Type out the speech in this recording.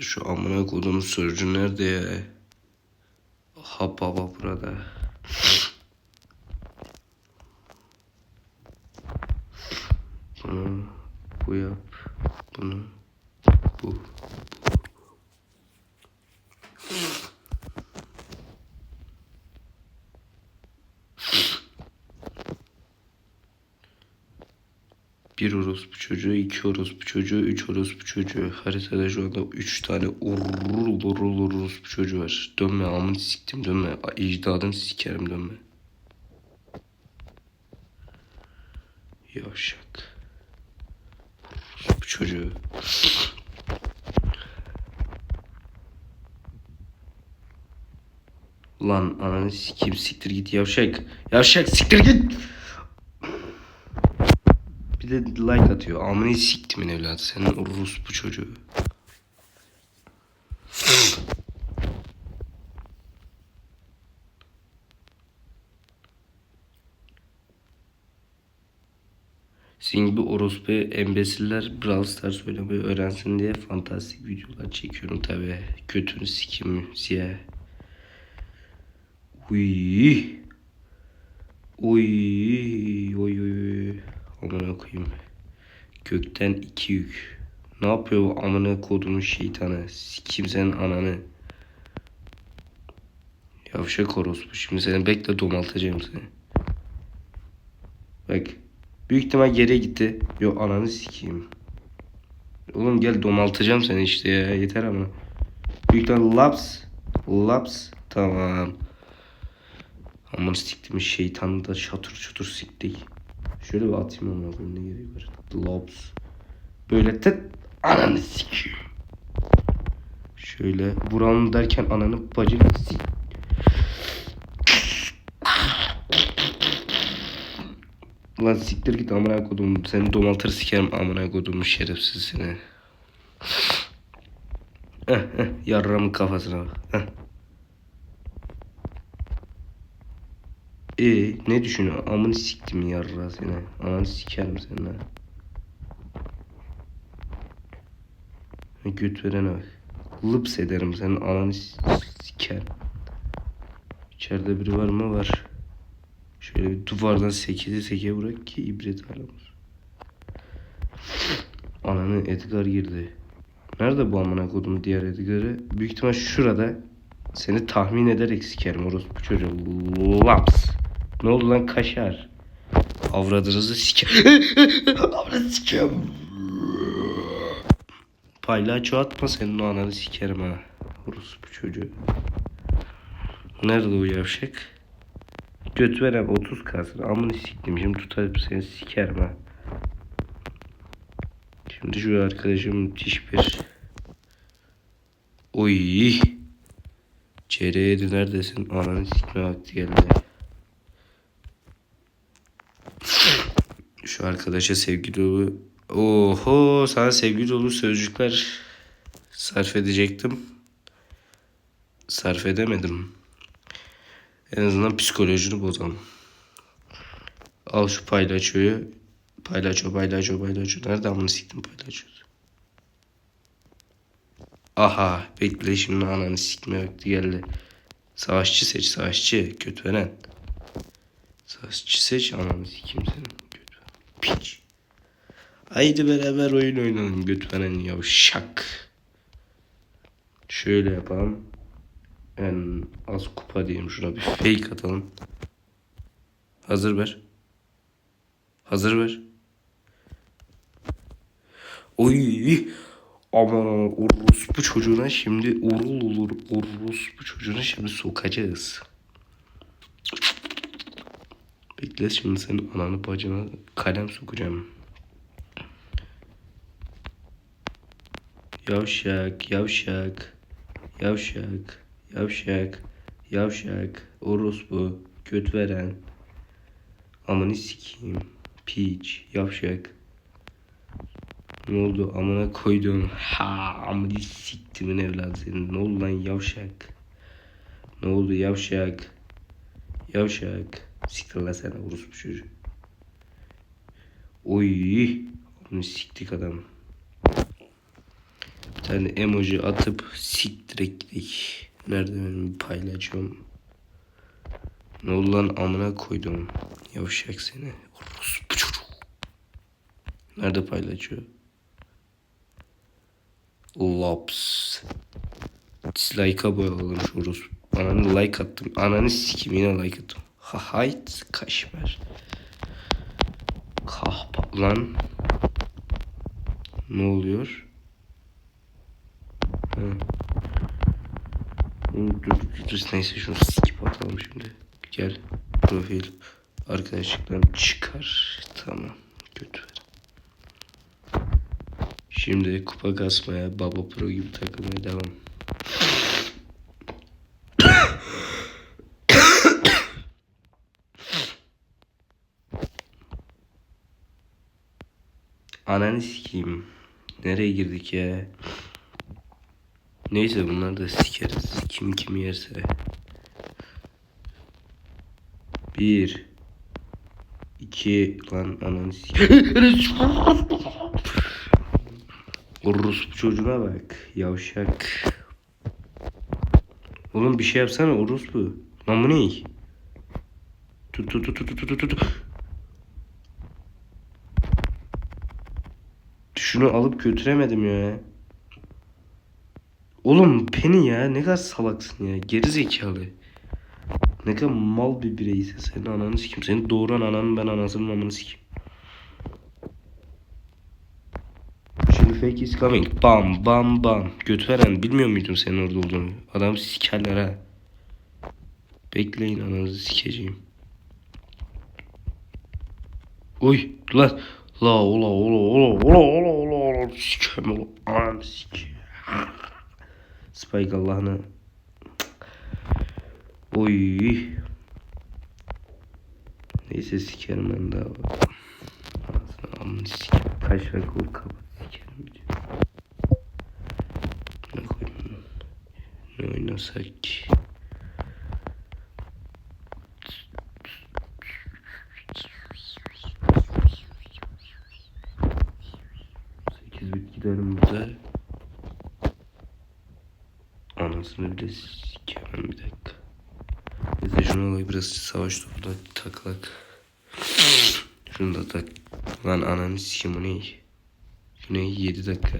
Şu amına koduğum sözcü nerede ya? Hap baba burada. Bu yap. Bunu bu. Bir orospu çocuğu, iki orospu çocuğu, üç orospu çocuğu. Haritada şu anda üç tane urul urul orospu çocuğu var. Dönme amını siktim dönme. İcdadını sikerim dönme. Yavşak. Orospu çocuğu. Lan ananı sikeyim siktir git yavşak. Yavşak siktir git. Bir like atıyor. Amını siktimin evladı. Senin Rus bu çocuğu. Sizin gibi orospu embesiller Brawl Stars oynamayı öğrensin diye fantastik videolar çekiyorum tabi. Kötünü sikim siye. Uy. Uy. Oy oy. Amına koyayım. Gökten iki yük. Ne yapıyor bu amına kodumun şeytanı? Sikim senin ananı. Yavşak orospu. Şimdi seni bekle domaltacağım seni. Bak. Büyük ihtimal geriye gitti. Yo ananı sikeyim. Oğlum gel domaltacağım seni işte ya. Yeter ama. Büyük ihtimal laps. Laps. Tamam. Aman siktiğimiz şeytanı da şatır şutur siktik. Şöyle bir atayım ama koyayım ne gereği var. Lobs. Böyle tık ananı sikiyor. Şöyle buranın derken ananı bacını sik. Lan siktir git amına kodum. Seni domaltır sikerim amına kodum şerefsiz seni. Eh eh yarramın kafasına bak. Eh. E ne düşünüyor? Amını siktim yarra seni. Ananı sikerim seni ha. Göt verene bak. Lıps ederim senin ananı siker. İçeride biri var mı? Var. Şöyle bir duvardan sekizi seke bırak ki ibret alamır. Ananı Edgar girdi. Nerede bu amına kodum diğer Edgar'ı? Büyük ihtimal şurada. Seni tahmin ederek sikerim orospu çocuğu. Laps. Ne oldu lan kaşar? Avradınızı siker. Avradını sikerim. Paylaço atma senin o ananı sikerim ha. Orospu çocuğu. Nerede o yavşak? Göt verem 30 kalsın. Amını siktim. Şimdi tutarıp seni sikerim ha. Şimdi şu arkadaşım müthiş bir... Oy. Çeyreğe neredesin? Ananı sikme vakti geldi. Şu arkadaşa sevgi dolu... Oho sana sevgi dolu sözcükler sarf edecektim. Sarf edemedim. En azından psikolojini bozalım. Al şu paylaşoyu. Paylaşo paylaşo paylaşo. Nerede amını siktim paylaşo. Aha bekle şimdi ananı sikme vakti geldi. Savaşçı seç savaşçı. Kötü veren. Savaşçı seç ananı sikeyim senin. Kötü veren. Piç. Haydi beraber oyun oynayalım göt veren yavşak. Şöyle yapalım. En az kupa diyeyim şuna bir fake atalım. Hazır ver. Hazır ver. Oy. Aman orospu çocuğuna şimdi urul olur. Orospu çocuğuna şimdi sokacağız. Bekle şimdi senin ananı bacına kalem sokacağım. Yavşak, yavşak, yavşak, yavşak, yavşak, orospu, göt veren, amını sikeyim, piç, yavşak. Ne oldu amına koydum, ha amını siktimin evladı senin, ne oldu lan yavşak. Ne oldu yavşak, yavşak, siktir lan sen orospu. Oy. Onu siktik adam. Bir tane emoji atıp siktirek gidik. Nerede benim paylaşıyorum. Ne oldu lan amına koydum. Yavşak seni. Nerede paylaşıyor? Lops. Dislike'a boyalım şu orospu. Ananı like attım. Ananı sikim yine like attım. Ha hayt kaşmer. Kahpa lan. Ne oluyor? Ha. Dur, dur, dur, neyse şunu skip atalım şimdi. Gel. Profil. Arkadaşlıklarım çıkar. Tamam. Kötü. Şimdi kupa kasmaya Baba Pro gibi takılmaya devam. Ananı sikeyim. Nereye girdik ya? Neyse bunları da sikeriz. Kim kimi yerse. Bir. iki lan ananı sikeyim. Orospu çocuğuna bak. Yavşak. Oğlum bir şey yapsana orospu. Lan bu ne? Tut tut tut tut tut tut tut. Şunu alıp götüremedim ya. Oğlum Penny ya ne kadar salaksın ya. Geri zekalı. Ne kadar mal bir bireyse senin ananı sikim. Seni doğuran ananın ben anasının amını sikim. Şimdi fake is coming. Bam bam bam. Göt veren bilmiyor muydum senin orada olduğunu? Adam sikerler ha. Bekleyin ananızı sikeceğim. Oy lan. La ola ola ola ola ola ola ola sikem ola. Anam sikem. Spike Allah'ını. Oy. Neyse sikerim ben daha. Anasını amını sikerim. Kaç rekor kapat sikerim. Ne koyayım? Ne oynasak ki? Anasını bile sikemem bir dakika. Neyse şunu alayım biraz savaş topunda taklak. Şunu da tak. Lan ananı sikim o ne? Bu ne? 7 dakika.